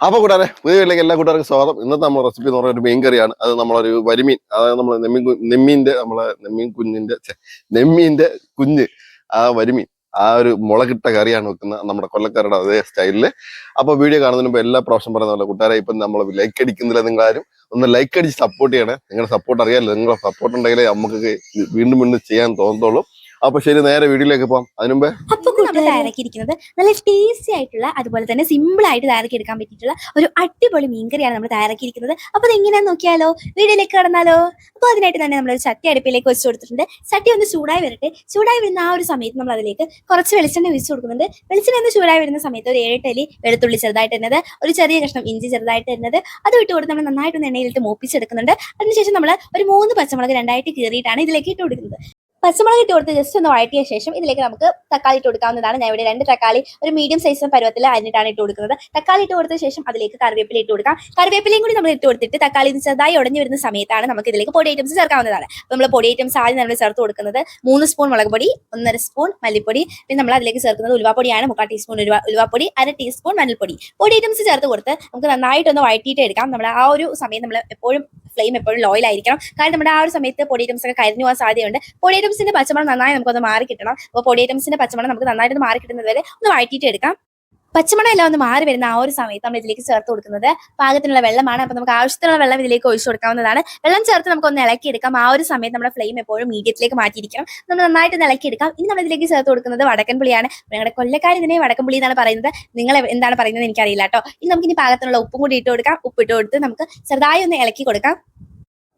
അപ്പൊ കൂടാതെ പുതിയ വീട്ടിലേക്ക് എല്ലാ കൂട്ടുകാർക്കും സ്വാഗതം. ഇന്നത്തെ നമ്മുടെ റെസിപ്പി എന്ന് പറഞ്ഞ ഒരു മീൻ കറിയാണ്. അത് നമ്മളൊരു വരിമീൻ അതായത് നമ്മൾ നെമ്മീൻ നെമ്മീന്റെ നമ്മളെ നെമ്മീൻ കുഞ്ഞിന്റെ നെമ്മീന്റെ കുഞ്ഞ് ആ വരിമീൻ ആ ഒരു മുളകിട്ട കറിയാണ് വെക്കുന്ന നമ്മുടെ കൊല്ലക്കാരുടെ അതേ സ്റ്റൈലിൽ അപ്പൊ വീഡിയോ കാണുന്നതിന് മുമ്പ് എല്ലാ പ്രാവശ്യം പറയുന്ന പോലെ കൂട്ടുകാരെ ഇപ്പം നമ്മൾ ലൈക്ക് അടിക്കുന്നില്ല നിങ്ങൾ ആരും ഒന്ന് ലൈക്ക് അടിച്ച് സപ്പോർട്ട് ചെയ്യണേ. നിങ്ങളുടെ സപ്പോർട്ട് അറിയാമല്ലോ നിങ്ങളുടെ സപ്പോർട്ട് ഉണ്ടെങ്കിലേ നമുക്ക് വീണ്ടും വീണ്ടും ചെയ്യാൻ തോന്നത്തുള്ളൂ. അപ്പൊ ശരി നേരെ വീട്ടിലേക്ക് പോകാം അതിനുമ്പേ അപ്പൊ നമ്മൾ തയ്യാറാക്കിയിരിക്കുന്നത് നല്ല ടേസ്റ്റി ആയിട്ടുള്ള അതുപോലെ തന്നെ സിമ്പിൾ ആയിട്ട് തയ്യാറാക്കി എടുക്കാൻ പറ്റിയിട്ടുള്ള ഒരു അടിപൊളി മീൻകറിയാണ് നമ്മൾ തയ്യാറാക്കിയിരിക്കുന്നത്. അപ്പൊ അത് എങ്ങനെയാന്ന് നോക്കിയാലോ? വീഡിയോയിലേക്ക് കടന്നാലോ? അപ്പൊ അതിനായിട്ട് തന്നെ നമ്മൾ ഒരു ചട്ടി അടുപ്പിലേക്ക് വെച്ച് കൊടുത്തിട്ടുണ്ട്. ചട്ടി ഒന്ന് ചൂടായി വരട്ടെ. ചൂടായി വരുന്ന ആ ഒരു സമയത്ത് നമ്മൾ അതിലേക്ക് കുറച്ച് വെളിച്ചെണ്ണ ഒഴിച്ച് കൊടുക്കുന്നുണ്ട്. വെളിച്ചെണ്ണ ഒന്ന് ചൂടായി വരുന്ന സമയത്ത് ഒരു ഏഴ് വെളുത്തുള്ളി ചെറുതായിട്ട് വരുന്നത് ഒരു ചെറിയ കഷ്ണം ഇഞ്ചി ചെറുതായിട്ട് വരുന്നത് അത് വിട്ട് കൊടുത്ത് നമ്മൾ നന്നായിട്ട് ഒന്ന് എണ്ണയിലിട്ട് മൂപ്പിച്ചെടുക്കുന്നുണ്ട്. അതിനുശേഷം നമ്മൾ ഒരു മൂന്ന് പച്ചമുളക് രണ്ടായിട്ട് കീറിയിട്ടാണ് ഇതിലേക്ക് ഇട്ട് കൊടുക്കുന്നത്. പച്ചമുളക് ഇട്ട് കൊടുത്ത് ജസ്റ്റ് ഒന്ന് വഴറ്റിയ ശേഷം ഇതിലേക്ക് നമുക്ക് തക്കാളി ഇട്ട് കൊടുക്കാവുന്നതാണ്. ഞാൻ ഇവിടെ രണ്ട് തക്കാളി ഒരു മീഡിയം സൈസ് പരുവത്തിൽ അരിഞ്ഞിട്ടാണ് ഇട്ട് കൊടുക്കുന്നത്. തക്കാളി ഇട്ട് കൊടുത്ത ശേഷം അതിലേക്ക് കറിവേപ്പില ഇട്ട് കൊടുക്കാം. കറിവേപ്പിലയും കൂടി നമ്മൾ ഇട്ട് കൊടുത്തിട്ട് തക്കാളി ചെറുതായി ഉടഞ്ഞു വരുന്ന സമയത്താണ് നമുക്ക് ഇതിലേക്ക് പൊടി ഐറ്റംസ് ചേർക്കാവുന്നതാണ്. നമ്മൾ പൊടി ഐറ്റംസ് ആദ്യം നമ്മൾ ചേർത്ത് കൊടുക്കുന്നത് മൂന്ന് സ്പൂൺ മുളക് പൊടി ഒന്നര സ്പൂൺ മല്ലിപ്പൊടി പിന്നെ നമ്മൾ അതിലേക്ക് ചേർക്കുന്നത് ഉലുവാപ്പൊടിയാണ്. മുക്കാൽ ടീസ്പൂൺ ഉലുവ ഉലുവാപ്പൊടി അര ടീസ്പൂൺ മഞ്ഞൾപ്പൊടി. പൊടി ഐറ്റംസ് ചേർത്ത് കൊടുത്ത് നമുക്ക് നന്നായിട്ടൊന്ന് വഴറ്റിയിട്ട് എടുക്കാം. നമ്മൾ ആ ഒരു സമയം നമ്മൾ എപ്പോഴും ഫ്ലെയിം എപ്പോഴും ലോയിലായിരിക്കണം കാരണം നമ്മുടെ ആ ഒരു സമയത്ത് പൊടി ഐറ്റംസ് ഒക്കെ കരിഞ്ഞു പോകാൻ സാധ്യതയുണ്ട്. പൊടി ഐറ്റംസിന്റെ പച്ചമണം നന്നായി നമുക്കൊന്ന് മാറി കിട്ടണം അപ്പോൾ പൊടി ഐറ്റംസിന്റെ പച്ചമണം നമുക്ക് നന്നായിട്ട് മാറി കിട്ടുന്നത് വരെ ഒന്ന് വഴറ്റിയിട്ട് എടുക്കാം. പച്ചമണം എല്ലാം ഒന്ന് മാറി വരുന്ന ആ ഒരു സമയത്ത് നമ്മൾ ഇതിലേക്ക് ചേർത്ത് കൊടുക്കുന്നത് പാകത്തിനുള്ള വെള്ളമാണ്. അപ്പൊ നമുക്ക് ആവശ്യത്തിനുള്ള വെള്ളം ഇതിലേക്ക് ഒഴിച്ചു കൊടുക്കാവുന്നതാണ്. വെള്ളം ചേർത്ത് നമുക്ക് ഒന്ന് ഇളക്കിയെടുക്കാം ആ ഒരു സമയത്ത് നമ്മുടെ ഫ്ലെയിം എപ്പോഴും മീഡിയത്തിലേക്ക് മാറ്റിയിരിക്കണം. നമ്മൾ നന്നായിട്ട് ഇളക്കി ഇളക്കിയെടുക്കാം ഇനി നമ്മൾ ഇതിലേക്ക് ചേർത്ത് കൊടുക്കുന്നത് വടക്കൻ പുളിയാണ്. ഞങ്ങളുടെ കൊല്ലക്കാർ ഇതിനെ വടക്കൻ പുളി എന്നാണ് പറയുന്നത്. നിങ്ങൾ എന്താണ് പറയുന്നത് എനിക്കറിയില്ല കേട്ടോ. ഇനി നമുക്ക് ഇനി പാകത്തിനുള്ള ഉപ്പും കൂടി ഇട്ട് കൊടുക്കാം. ഉപ്പിട്ട് കൊടുത്ത് നമുക്ക് ചെറുതായി ഒന്ന് ഇളക്കി കൊടുക്കാം.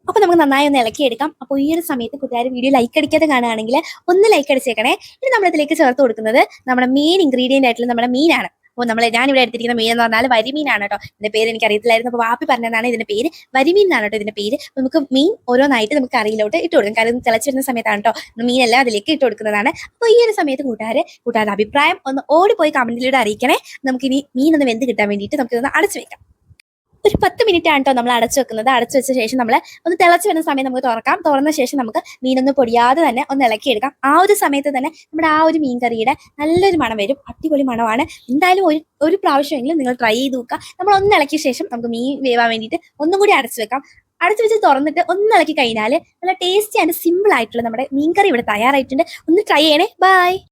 അപ്പൊ നമുക്ക് നന്നായി ഒന്ന് ഇളക്കിയെടുക്കാം അപ്പോൾ ഈ ഒരു സമയത്ത് കൂട്ടുകാർ വീഡിയോ ലൈക്ക് അടിക്കാതെ കാണുകയാണെങ്കിൽ ഒന്ന് ലൈക്ക് അടിച്ചേക്കണേ. ഇനി നമ്മളിതിലേക്ക് ചേർത്ത് കൊടുക്കുന്നത് നമ്മുടെ മെയിൻ ഇൻഗ്രീഡിയന്റ് ആയിട്ടുള്ള നമ്മുടെ മീനാണ്. അപ്പോൾ നമ്മളെ ഞാൻ ഇവിടെ എടുത്തിരിക്കുന്ന മീൻ എന്ന് പറഞ്ഞാൽ വരിമീനാണ് കേട്ടോ. ഇതിന്റെ പേര് എനിക്ക് അറിയത്തില്ലായിരുന്നു അപ്പോൾ വാപ്പി പറഞ്ഞതാണ് ഇതിന്റെ പേര്. വരിമീൻ എന്നാണ് കേട്ടോ ഇതിന്റെ പേര്. നമുക്ക് മീൻ ഓരോന്നായിട്ട് നമുക്ക് കറിയിലോട്ട് ഇട്ട് കൊടുക്കാം. കാരണം തിളച്ച് വരുന്ന സമയത്താണ് കേട്ടോ. മീനെല്ലാം അതിലേക്ക് ഇട്ട് കൊടുക്കുന്നതാണ്. അപ്പോൾ ഈ ഒരു സമയത്ത് കൂട്ടുകാരെ കൂട്ടുകാരുടെ അഭിപ്രായം ഒന്ന് ഓടിപ്പോയി കമന്റിലൂടെ അറിയിക്കണേ. നമുക്കിനി മീൻ ഒന്ന് വെന്ത് കിട്ടാൻ വേണ്ടിയിട്ട് നമുക്കിതൊന്ന് അടച്ചു വെക്കാം. ഒരു പത്ത് മിനിറ്റ് ആണ് കേട്ടോ നമ്മൾ അടച്ചു വെക്കുന്നത്. അടച്ചു വെച്ച ശേഷം നമ്മൾ ഒന്ന് തിളച്ച് വരുന്ന സമയം നമുക്ക് തുറക്കാം. തുറന്ന ശേഷം നമുക്ക് മീനൊന്നും പൊടിയാതെ തന്നെ ഒന്ന് ഇളക്കിയെടുക്കാം. ആ ഒരു സമയത്ത് തന്നെ നമ്മുടെ ആ ഒരു മീൻ കറിയുടെ നല്ലൊരു മണം വരും. അടിപൊളി മണമാണ്. എന്തായാലും ഒരു ഒരു പ്രാവശ്യമെങ്കിലും നിങ്ങൾ ട്രൈ ചെയ്ത് നോക്കുക. നമ്മൾ ഒന്ന് ഇളക്കിയ ശേഷം നമുക്ക് മീൻ വേവാൻ വേണ്ടിയിട്ട് ഒന്നും കൂടി അടച്ചു വെക്കാം. അടച്ചു വെച്ച് തുറന്നിട്ട് ഒന്ന് ഇളക്കി കഴിഞ്ഞാൽ നല്ല ടേസ്റ്റി ആൻഡ് സിമ്പിൾ ആയിട്ടുള്ള നമ്മുടെ മീൻ കറി ഇവിടെ തയ്യാറായിട്ടുണ്ട്. ഒന്ന് ട്രൈ ചെയ്യണേ. ബൈ